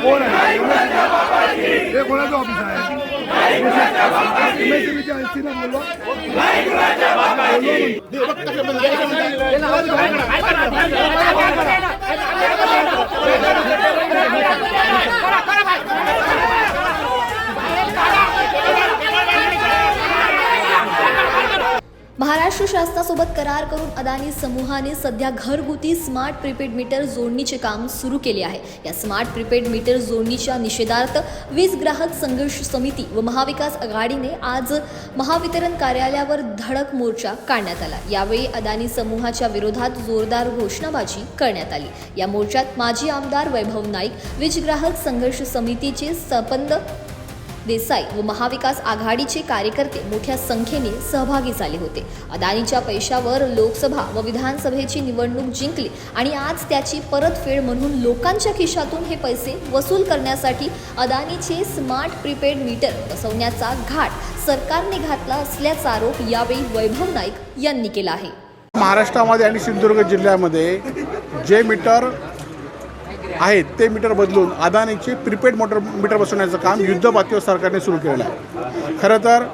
कोण आहे हे कोणाचं ऑफिस आहे महाराष्ट्र शासनासोबत करार करून अदानी समूहाने सध्या घरगुती स्मार्ट प्रीपेड मीटर जोडणीचे काम सुरू केले आहे. या स्मार्ट प्रीपेड मीटर जोडणीच्या निषेधार्थ वीज ग्राहक संघर्ष समिती व महाविकास आघाडीने आज महावितरण कार्यालयावर धडक मोर्चा काढण्यात आला. यावेळी अदानी समूहाच्या विरोधात जोरदार घोषणाबाजी करण्यात आली. या मोर्चात माजी आमदार वैभव नाईक वीज ग्राहक संघर्ष समितीचे संपंद देसाई व महाविकास आघाडीचे कार्यकर्ते मोठ्या संख्येने सहभागी झाले होते. अदानीच्या पैशावर लोकसभा व विधानसभेची निवडणूक जिंकली आणि आज त्याची परतफेड म्हणून लोकांच्या खिशातून हे पैसे वसूल करण्यासाठी अदानीचे स्मार्ट प्रीपेड मीटर बसवण्याचा घाट सरकारने घातला असल्याचा आरोप यावेळी वैभव नाईक यांनी केला आहे. महाराष्ट्रामध्ये आणि सिंधुदुर्ग जिल्ह्यामध्ये जे मीटर आहेत ते मीटर बदलून अदानीचे प्रीपेड मोटर मीटर बसवण्याचं काम युद्धपातळीवर सरकारने सुरू केलेलं आहे. खरं तर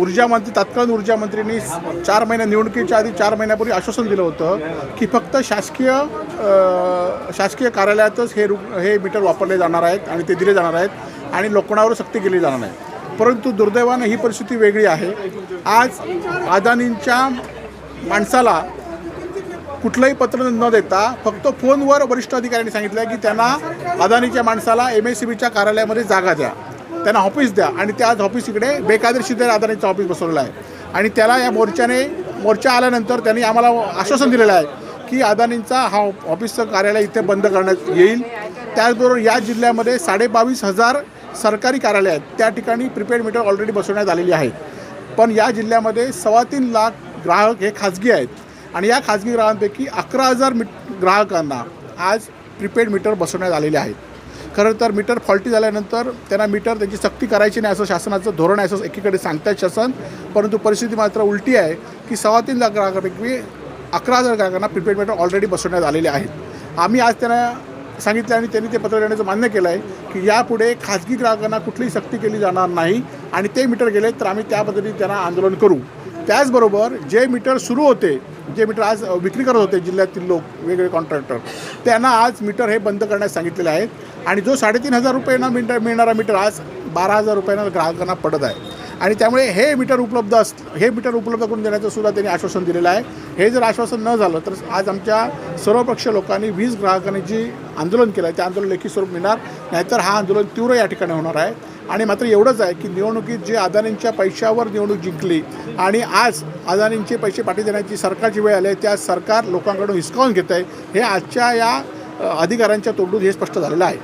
ऊर्जा मंत्री तत्कालीन ऊर्जा मंत्र्यांनी चार महिन्या निवडणुकीच्या आधी चार महिन्यापूर्वी आश्वासन दिलं होतं की फक्त शासकीय शासकीय कार्यालयातच हे रु हे मीटर वापरले जाणार आहेत आणि ते दिले जाणार आहेत आणि लोकांवर सक्ती केली जाणार नाही. परंतु दुर्दैवानं ही परिस्थिती वेगळी आहे. आज अदानींच्या माणसाला कुठलंही पत्र न देता फक्त फोनवर वरिष्ठ अधिकाऱ्यांनी सांगितलं की त्यांना अदानीच्या माणसाला एम एस सी बीच्या कार्यालयामध्ये जागा द्या. त्यांना ऑफिस द्या आणि त्या आज ऑफिस इकडे बेकायदेशीर अदानीचं ऑफिस बसवलेलं आहे. आणि त्याला या मोर्चाने मोर्चा आल्यानंतर त्यांनी आम्हाला आश्वासन दिलेलं आहे की अदानींचा हा ऑफिसचं कार्यालय इथे बंद करण्यात येईल. त्याचबरोबर या जिल्ह्यामध्ये साडेबावीस हजार सरकारी कार्यालय आहेत. त्या ठिकाणी प्रीपेड मीटर ऑलरेडी बसवण्यात आलेली आहे. पण या जिल्ह्यामध्ये सव्वा तीन लाख ग्राहक हे खाजगी आहेत. आणि या खाजगी ग्राहकांपैकी अकरा हजार मी ग्राहकांना आज प्रीपेड मीटर बसवण्यात आलेले आहेत खरं तर मीटर फॉल्टी झाल्यानंतर त्यांना मीटर त्याची सक्ती करायची नाही असं शासनाचं धोरण आहे असं एकीकडे सांगतात शासन परंतु परिस्थिती मात्र उलटी आहे की सव्वा तीन लाख ग्राहकांपैकी अकरा हजार ग्राहकांना प्रीपेड मीटर ऑलरेडी बसवण्यात आलेले आहेत. आम्ही आज त्यांना सांगितलं आणि त्यांनी ते पत्र देण्याचं मान्य केलं आहे की यापुढे खाजगी ग्राहकांना कुठलीही सक्ती केली जाणार नाही आणि ते मीटर गेले तर आम्ही त्या पद्धतीने त्यांना आंदोलन करू. त्याचबरोबर जे मीटर सुरू होते जे मीटर आज विक्री करत होते जिल्ह्यातील लोक वेगवेगळे कॉन्ट्रॅक्टर त्यांना आज मीटर हे बंद करण्यास सांगितलेले आहेत. आणि जो साडेतीन हजार रुपयांना मीटर मिळणारा मीटर आज बारा हजार रुपयांना ग्राहकांना पडत आहे. आणि त्यामुळे हे मीटर उपलब्ध अस हे मीटर उपलब्ध करून देण्याचं सुद्धा त्यांनी आश्वासन दिलेलं आहे. हे जर आश्वासन न झालं तर आज आमच्या सर्वपक्ष लोकांनी वीज ग्राहकांनी जी आंदोलन केलं आहे ते आंदोलन लेखी स्वरूप मिळणार. नाहीतर हा आंदोलन तीव्र या ठिकाणी होणार आहे. आणि मात्र एवढंच आहे की निवडणुकीत जे अदानींच्या पैशावर निवडणूक जिंकली आणि आज अदानींचे पैसे पाठी देण्याची सरकारची वेळ आली आहे त्या सरकार लोकांकडून हिसकावून घेत आहे हे आजच्या या अधिकाऱ्यांच्या तोंडून हे स्पष्ट झालेलं आहे.